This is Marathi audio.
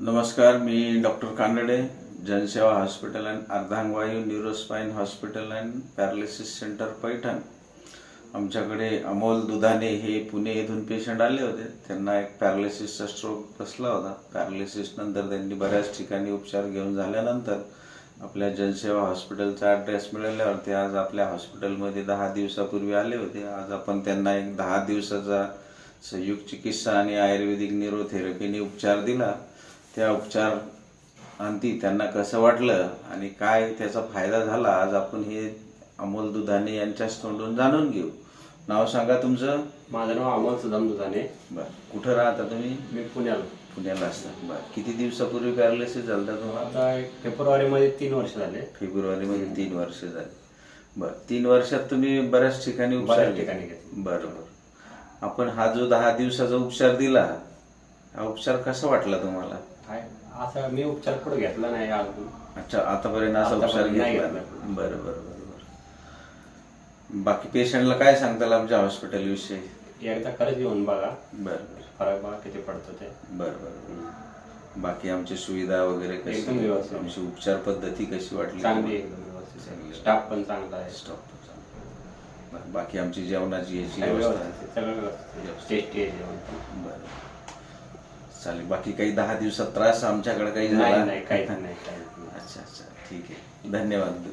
नमस्कार मी doctor Kanade Jansewa hospital and अर्धांगवायू neuro spine hospital and paralysis centre Paithan. आमच्याकडे अमोल दुधाने हे पुणे येथून पेशंट आले होते. त्यांना एक पॅरालिसिसचा स्ट्रोक बसला होता. पॅरालिसिस नंतर त्यांनी बऱ्याच ठिकाणी उपचार घेऊन झाल्यानंतर आपल्या जनसेवा हॉस्पिटलचा ॲड्रेस मिळाल्यावर ते आज आपल्या हॉस्पिटलमध्ये दहा दिवसापूर्वी आले होते. आज आपण त्यांना एक दहा दिवसाचा संयुक्त चिकित्सा आणि आयुर्वेदिक न्यूरोथेरपीने उपचार दिला. त्या उपचार अंती त्यांना कसं वाटलं आणि काय त्याचा फायदा झाला आज आपण हे अमोल दुधाने यांच्याच तोंडून जाणून घेऊ. नाव सांगा तुमचं? माझं नाव अमोल सुदाम दुधाने. बरं. कुठं राहता तुम्ही? मी पुण्याला. पुण्याला असता. बरं. किती दिवसापूर्वी पॅरालिसिस झालं तुम्हाला? आता एक फेब्रुवारीमध्ये तीन वर्ष झाले. फेब्रुवारीमध्ये तीन वर्ष झाली. बरं. तीन वर्षात तुम्ही बऱ्याच ठिकाणी उपचार बऱ्याच. ठिकाणी घेतले. बरं बरं. आपण हा जो दहा दिवसाचा उपचार दिला हा उपचार कसा वाटला तुम्हाला? काय? असं मी उपचार पुढे घेतला नाही अजून अच्छा आतापर्यंत असा उपचार आतापर्यंत नाही घेतला. घेतला. बरं बरं बरं बरं. बाकी पेशंटला काय सांगताल आमच्या हॉस्पिटल विषयी? एकदा खरंच येऊन बघा. बरं बरं. फरक बघा किती पडतो ते. बरं बरं बरं. बाकी आमची सुविधा वगैरे कशी? एकदम व्यवस्थित. आमची उपचार पद्धती कशी वाटली? चांगली आहे एकदम व्यवस्थित स्टाफ पण चांगला आहे. स्टॉप बाकी आमची जेवणाची याची सगळं व्यवस्था? व्यवस्थित सगळं व्यवस्थित टेस्टी आहे जेवण. पण. बरं. चालेल. बाकी काही दहा दिवसात त्रास आमच्याकडे काही झाला? नाही नाही काहीच नाही काहीच नाही. अच्छा अच्छा. ठीक आहे. धन्यवाद